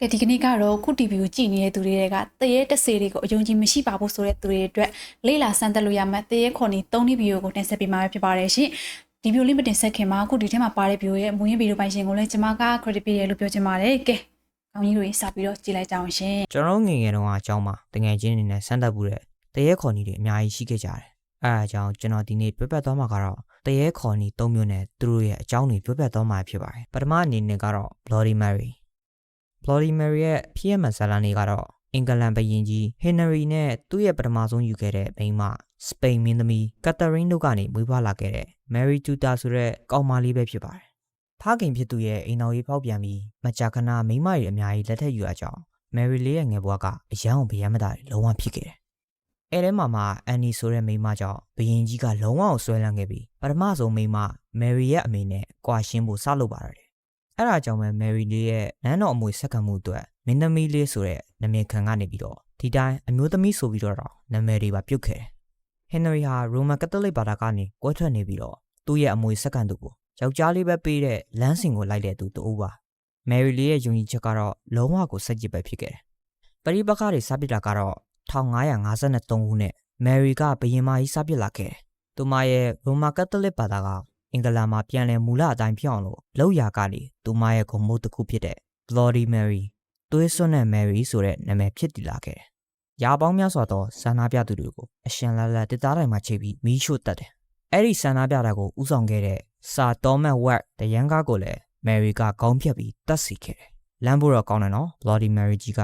ကဲဒီကနေ့ကတော့ခု TV ကိုကြည့်နေတဲ့သူတွေကတရေတဆေတွေကိုအယုံကြည်မရှိပါဘူးဆိုတဲ့သူတွေအတွက်လေ့လာစမ်းသပ်လို့ရမယ့်တရေခေါ်နေ3နည်းဗီဒီယိုကိုတင်ဆက်ပေးမှာဖြစ်ပါတယ်ရှင်ဒီဗီဒီယိုလေးမတင်ဆက်ခင်မှာအခုဒီထဲမှာပါတဲ့ဗီဒီယိုရဲ့မူရင်းဗီဒီယိုပိုင်ရှင်ကိုလည်းကျွန်မက credit ပေးရလို့ပြောချင်ပါတယ်ကဲကောင်းကြီးတွေစပြီးတော့ကြည့်လိုက်ကြအောင်ရှင်ကျွန်တော်တို့ငယ်ငယ်တုန်းကအကြောင်းမှာတငယ်ချင်းတွေနဲ့ဆန်းသက်မှုတဲ့တရေခေါ်နီတွေအများကြီးရှိခဲ့ကြတယ်။အဲအကြောင်းကျွန်တော်ဒီနေ့ပြပြသွားမှာကတော့တရေခေါ်နီ၃မျိုးနဲ့သူတို့ရဲ့အကြောင်းတွေပြပြသွားမှာဖြစ်ပါတယ်။ပထမအနေနဲ့ကတော့ Bloody Mary Bloody Mary ရဲ့ဖြစ်ရမှန်ဇာတ်လမ်းလေးကတော့အင်္ဂလန်ဘုရင်ကြီး Henry နဲ့သူ့ရဲ့ပထမဆုံးယူခဲ့တဲ့မိန်းမစပိန်မင်းသမီး Catherine တို့ကနေမွေးဖွားလာခဲ့တဲ့ Mary Tudor ဆိုတဲ့ကောင်မလေးပဲဖြစ်ပါတယ်။ဖခင်ဖြစ်သူရဲ့အိမ်တော်ကြီးဖောက်ပြန်ပြီးမကြာခဏမိန်းမတွေအများကြီးလက်ထက်ယူရကြောင်း Mary လေးရဲ့ငယ်ဘဝကအရန်ကိုဗျမ်းမတာတွေလုံးဝဖြစ်ခဲ့တယ်။အဲထဲမှာမှအန်နီဆိုတဲ့မိန်းမကြောင့်ဘရင်ကြီးကလုံးဝကိုဆွဲလန်းခဲ့ပြီးပထမဆုံးမိန်းမ Mary ရဲ့အမေနဲ့ကွာရှင်းဖို့စလုပ်ပါတော့တယ်။ အဲဒါကြောင့်ပဲ Mary လေးရဲ့နန်းတော်အမွေဆက်ခံမှုအတွက်မင်းသမီးလေးဆိုတဲ့နာမည်ခံကနေပြီးတော့ဒီတိုင်းအမျိုးသမီးဆိုပြီးတော့တော့နာမည်တွေပါပြုတ်ခဲ့တယ်။ Henry ဟာ Roman Catholic ဘာသာကနေကွဲထွက်နေပြီးတော့သူ့ရဲ့အမွေဆက်ခံသူကိုယောက်ျားလေးပဲပေးတဲ့လမ်းစဉ်ကိုလိုက်တဲ့သူတူပါ။ Mary လေးရဲ့ယုံကြည်ချက်ကတော့လုံးဝကိုစက်ကြစ်ပဲဖြစ်ခဲ့တယ်။ပရိပက္ခတွေစပစ်တာကတော့1553ခုနဲ့ Mary ကဘယင်မကြီးစပစ်လာခဲ့တယ်။သူမရဲ့ Roman Catholic ဘာသာက အင်္ဂလန်မှာပြန်လည်မူလအတိုင်းဖြစ်အောင်လို့လောက်ရာကနေသူမရဲ့ဂုဏ်မိုးတစ်ခုဖြစ်တဲ့ Bloody Mary သွေးစွန်းတဲ့ Mary ဆိုတဲ့နာမည်ဖြစ်တည်လာခဲ့တယ်။ရာပေါင်းများစွာသောဆန္ဒပြသူတွေကိုအရှင်လတ်လတ်တစ်သားတိုင်းမှာချိန်ပြီးမီးရှို့တတ်တယ်။အဲ့ဒီဆန္ဒပြတာကိုဥဆောင်ခဲ့တဲ့စာတော်မတ်ဝက်တရန်ကားကိုလည်း Mary ကကောင်းဖြတ်ပြီးတတ်စီခဲ့တယ်။လမ်းဖို့တော့ကောင်းတယ်နော် Bloody Mary ကြီးက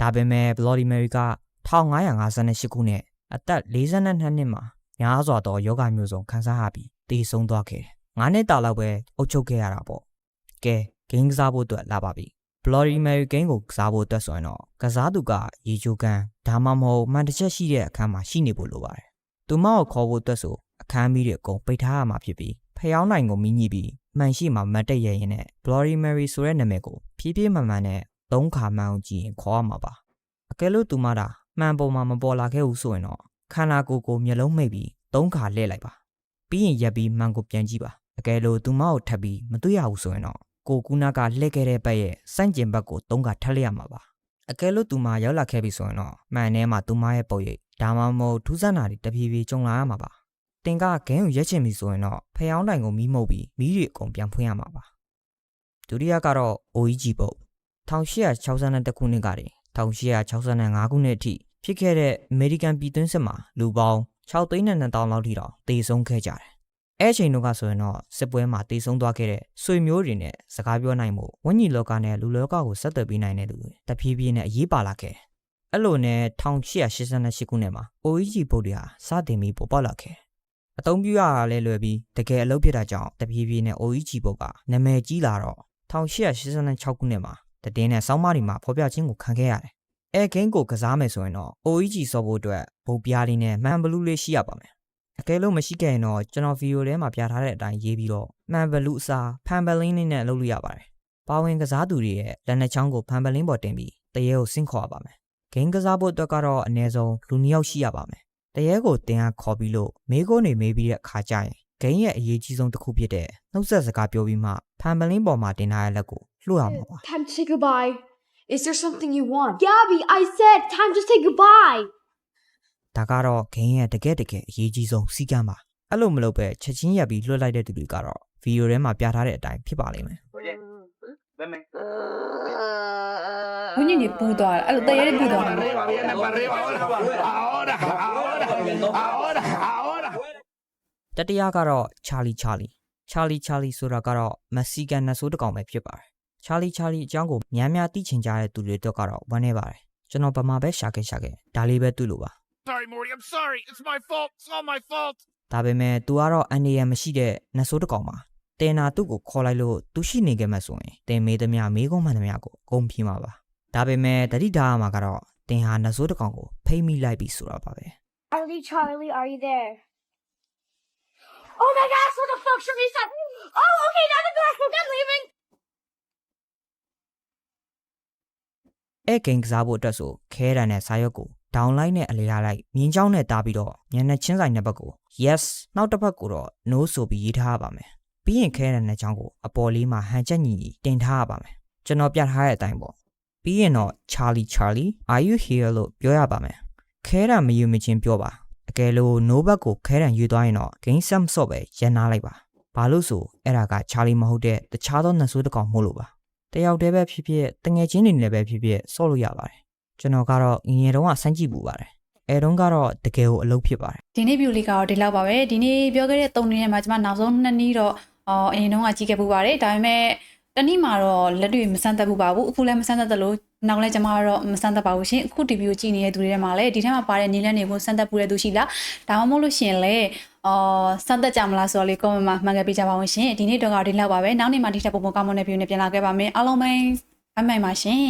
ဒါပေမဲ့ Bloody Mary က1558ခုနှစ်အသက်42နှစ်မှာများစွာသောယောဂမျိုးစုံခံစားရပြီး တည်ဆုံးသွားခဲ့တယ်။9နှစ်တာလောက်ပဲအုပ်ချုပ်ခဲ့ရတာပေါ့။ကဲဂိမ်းကစားဖို့အတွက်လာပါပြီ။ Bloody Mary ဂိမ်းကိုကစားဖို့အတွက်ဆိုရင်တော့ကစားသူကရေချိုကန်ဒါမှမဟုတ်မှန်တစ်ချက်ရှိတဲ့အခန်းမှာရှိနေဖို့လိုပါတယ်။သူမကိုခေါ်ဖို့အတွက်ဆိုအခန်းမီးတွေအကုန်ပိတ်ထားရမှာဖြစ်ပြီးဖျောင်းနိုင်ကိုမီးညှိပြီးမှန်ရှိမှာမတ်တက်ရရင်နဲ့ Bloody Mary ဆိုတဲ့နာမည်ကိုဖြည်းဖြည်းမှန်မှန်နဲ့သုံးခါမှန်အောင်ကြည့်ရင်ခေါ်ရမှာပါ။အကယ်လို့သူမတာမှန်ပေါ်မှာမပေါ်လာခဲ့ဘူးဆိုရင်တော့ခန္ဓာကိုယ်ကိုမျက်လုံးမိတ်ပြီးသုံးခါလှည့်လိုက်ပါ။ ပြီးရင်ရက်ပြီးမှန်ကိုပြန်ကြည့်ပါ။အကယ်လို့သူမကိုထပ်ပြီးမတွေ့ရဘူးဆိုရင်တော့ကိုကူနာကလှည့်ခဲ့တဲ့ဘက်ရဲ့စန့်ကျင်ဘက်ကိုသုံးခါထပ်လိုက်ရမှာပါ။အကယ်လို့သူမရောက်လာခဲ့ပြီဆိုရင်တော့မှန်ထဲမှာသူမရဲ့ပုံရိပ်ဒါမှမဟုတ်ထူးဆန်းတာတွေတဖြည်းဖြည်းကြုံလာရမှာပါ။တင်ကဂိမ်းကိုရက်ချင်ပြီဆိုရင်တော့ဖျောင်းတိုင်ကိုမီးမှုတ်ပြီးမီးတွေအကုန်ပြန်ဖွင့်ရမှာပါ။ဒုတိယကတော့ OEG ပုတ်1862ခုနှစ်ကနေ1865ခုနှစ်အထိဖြစ်ခဲ့တဲ့အမေရိကန်ပြည်တွင်းစစ်မှာလူပေါင်း 6သိန်းနဲ့2000လောက်ထိတောင်တေဆုံးခဲ့ကြတယ်။အဲချိန်တုန်းကဆိုရင်တော့စစ်ပွဲမှာတေဆုံးသွားခဲ့တဲ့ဆွေမျိုးတွေနဲ့စကားပြောနိုင်မှုဝိညာဉ်လောကနဲ့လူလောကကိုဆက်သွယ်ပေးနိုင်တဲ့သူတွေတဖြည်းဖြည်းနဲ့အရေးပါလာခဲ့တယ်။အဲ့လိုနဲ့1888ခုနှစ်မှာ OEG ဘုတ်တွေဟာစတင်ပြီးပေါ်ပေါက်လာခဲ့တယ်။အသုံးပြုရတာလဲလွယ်ပြီးတကယ်အလုပ်ဖြစ်တာကြောင့်တဖြည်းဖြည်းနဲ့ OEG ဘုတ်ကနာမည်ကြီးလာတော့1886ခုနှစ်မှာတည်င်းနဲ့စောင်းမတွေမှာဖော်ပြခြင်းကိုခံခဲ့ရတယ်။ အဲဂိမ်းကိုကစားမယ်ဆိုရင်တော့ OEG စော်ဖို့အတွက်ဘုတ်ပြားလေးနဲ့မှန်ဘလူးလေးရှိရပါမယ်။အကယ်လို့မရှိခဲ့ရင်တော့ကျွန်တော်ဗီဒီယိုထဲမှာပြထားတဲ့အတိုင်းရေးပြီးတော့မှန်ဘလူးအစားဖန်ဘလင်းလေးနဲ့လုပ်လို့ရပါတယ်။ပါဝင်ကစားသူတွေရဲ့လက်နှစ်ချောင်းကိုဖန်ဘလင်းပေါ်တင်ပြီးတရေကိုဆင့်ခေါ်ရပါမယ်။ဂိမ်းကစားဖို့အတွက်ကတော့အနည်းဆုံးလူနှစ်ယောက်ရှိရပါမယ်။တရေကိုတင်အားခေါ်ပြီးလို့မေးခွန်းတွေမေးပြီးတဲ့အခါကျရင်ဂိမ်းရဲ့အရေးကြီးဆုံးတစ်ခုဖြစ်တဲ့နှုတ်ဆက်စကားပြောပြီးမှဖန်ဘလင်းပေါ်မှာတင်ထားတဲ့လက်ကိုလွှတ်ရမှာပါ Time to say goodbye. Is there something you want? Gabby, I said time to say goodbye. ဒါကတော့ဂိမ်းရဲ့တကယ်တကယ်အရေးကြီးဆုံးစီကံပါအဲ့လိုမလုပ်ပဲချက်ချင်းရက်ပြီးလွှတ်လိုက်တဲ့သူတွေကတော့ဗီဒီယိုထဲမှာပြထားတဲ့အတိုင်းဖြစ်ပါလိမ့်မယ် Oye, venme. ဝိညာဉ်တွေပူသွားတယ်အဲ့လိုတရေတွေပူသွားတယ် Arriba, viene para arriba ahora. Ahora, ahora, ahora, ahora. တတိယကတော့ချာလီချာလီချာလီချာလီဆိုတာကတော့မက်ဆီကန်နတ်ဆိုးတစ်ကောင်ပဲဖြစ်ပါတယ် ချာလီချာလီအကြောင်းကိုများများသိချင်ကြတဲ့သူတွေတော့ကတော့ဝမ်းနေပါတယ်ကျွန်တော်ဗမာပဲရှာခဲ့ရှာခဲ့ဒါလေးပဲတွေ့လို့ပါ Sorry, Morty. I'm sorry. It's my fault. It's all my fault. ဒါပေမဲ့ तू ကတော့အန်ဒီရန်မရှိတဲ့နတ်ဆိုးတစ်ကောင်ပါတင်နာသူ့ကိုခေါ်လိုက်လို့သူရှိနေခဲ့မှဆိုရင်တင်မေးသမျှမေးခွန်းမှန်သမျှကိုအကုန်ဖြေမှာပါဒါပေမဲ့တတိထားရမှာကတော့တင်ဟာနတ်ဆိုးတစ်ကောင်ကိုဖိမိလိုက်ပြီဆိုတာပါပဲ Charlie, Charlie, are you there? Oh my gosh, what the fuck, Sharisa? Oh, okay, now the black book, I'm leaving. အဲ့ဂိမ်းကစားဖို့အတွက်ဆိုခဲတန်တဲ့စာရွက်ကို downline နဲ့အလျားလိုက်မြင်းချောင်းနဲ့တားပြီးတော့ညနေချင်းဆိုင်တဲ့ဘက်ကို yes နောက်တစ်ဘက်ကိုတော့ no ဆိုပြီးရေးထားရပါမယ်ပြီးရင်ခဲတန်တဲ့ချောင်းကိုအပေါ်လေးမှာဟန်ချက်ညီညီတင်ထားရပါမယ်ကျွန်တော်ပြထားတဲ့အတိုင်းပေါ့ပြီးရင်တော့ Charlie Charlie are you here လို့ပြောရပါမယ်ခဲတာမယူမချင်းပြောပါအကယ်လို့ no ဘက်ကိုခဲတံယူသွားရင်တော့ game sum ဆော့ပဲရန်နာလိုက်ပါဘာလို့ဆိုအဲ့ဒါက Charlie မဟုတ်တဲ့တခြားသောနတ်ဆိုးတစ်ကောင်မို့လို့ပါ တယောက်တည်းပဲဖြစ်ဖြစ်တငယ်ချင်းတွေနဲ့ပဲဖြစ်ဖြစ်ဆော့လို့ရပါတယ်ကျွန်တော်ကတော့ငယ်ငယ်တုန်းကစမ်းကြည့်ပူပါတယ်အဲတုန်းကတော့တကယ်ကိုအလုပ်ဖြစ်ပါတယ်ဒီနေ့ view လေးကတော့ဒီလောက်ပါပဲဒီနေ့ပြောခဲ့တဲ့၃နည်းထဲမှာကျွန်မနောက်ဆုံးနှစ်နည်းတော့အော်အရင်တုန်းကကြည့်ခဲ့ပူပါတယ်ဒါပေမဲ့တနည်းမှာတော့လက်တွေမဆန်းသက်ဘူးပါဘူးအခုလည်းမဆန်းသက်သလို နောက်လည်းကျွန်မကတော့မဆန်းသက်ပါဘူးရှင်အခုဒီ view ကြည့်နေတဲ့သူတွေထဲမှာလည်းဒီထဲမှာပါတဲ့နည်းလမ်းတွေကိုဆန်းသက်ပူတဲ့သူရှိလားဒါမှမဟုတ်လို့ရှင်လေအော်ဆန်းသက်ကြမလားဆိုတော့လေ comment မှာမှန်ခဲ့ပေးကြပါဦးရှင်ဒီနေ့တော့ကဒီလောက်ပါပဲနောက်နေ့မှဒီထက်ပိုပိုကောင်းမွန်တဲ့ view နဲ့ပြန်လာခဲ့ပါမယ်အားလုံးပဲအမိုင်ပါရှင်